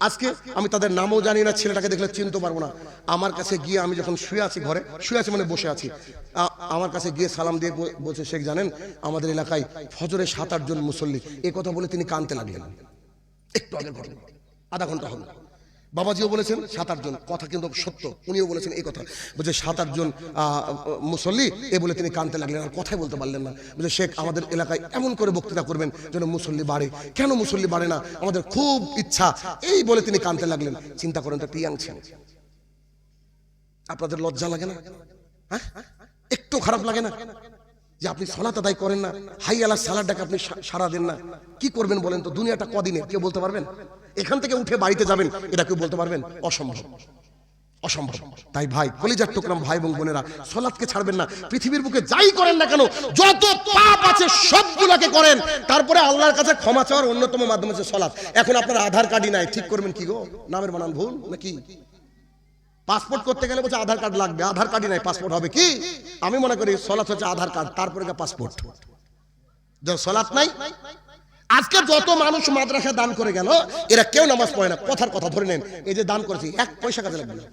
আজকে আমি তাদের নামও জানি না, ছেলেটাকে দেখলে চিনতে পারব না। আমার কাছে গিয়ে আমি যখন শুয়ে আছি ঘরে, শুয়ে আছি মানে বসে আছি। আমার কাছে গিয়ে সালাম দিয়ে বল- বলছে, শেখ, জানেন, আমাদের এলাকায় ফজরে সাত আটজন মুসল্লি। এ কথা বলে তিনি কানতে লাগলেন। একটু আগের ঘটনা। আধা ঘণ্টা হলো। বাবাজিও বলেছেন সাত আটজন কথা কিন্তু সত্য, উনিও বলেছেন এই কথা। বলছে সাত আটজন মুসল্লি, এ বলে তিনি কানতে লাগলেন, আর কথাই বলতে পারলেন না। বলছে, শেখ, আমাদের এলাকায় এমন করে বক্তৃতা করবেন যেন মুসল্লি বাড়ে। কেন মুসল্লি বাড়ে না? আমাদের খুব ইচ্ছা। এই বলে তিনি কানতে লাগলেন। চিন্তা করেন তো, পিয়াং ছেলে আপনাদের লজ্জা লাগে না? হ্যাঁ? একটু খারাপ লাগে না? যে আপনি সলাত আদায় করেন না, হাই আলা সালার ডাকে আপনি সারা দেন না। কি করবেন বলেন তো? দুনিয়াটা কদিনে কেউ বলতে পারবেন? এখান থেকে উঠে বাড়িতে যাবেন, এটা কেউ বলতে পারবেন? অসম্ভব। অসম্ভব। তাই ভাই, কলিজার টুকরাম ভাই এবং বোনেরা সলাৎকে ছাড়বেন না। পৃথিবীর বুকে যাই করেন না কেন, যত পাপ আছে সবগুলোকে করেন। তারপরে আল্লাহর কাছে ক্ষমা চাওয়ার অন্যতম মাধ্যম হচ্ছে সলাৎ এখন আপনার আধার কার্ডই নাই, ঠিক করবেন কি গো? নামের বানান ভুল নাকি? পাসপোর্ট করতে গেলে বলছে আধার কার্ড লাগবে, আধার কার্ডই নাই, পাসপোর্ট হবে কি? আমি মনে করি সলাৎ হচ্ছে আধার কার্ড, তারপরে পাসপোর্ট। সলাৎ নাই আজকে যত মানুষ মাদ্রাসা দান করে গেল, এরা কেউ নামাজ পড়ে না। কথার কথা ধরে নেন, এই যে দান করেছি, এক পয়সা কাজে লাগবে না।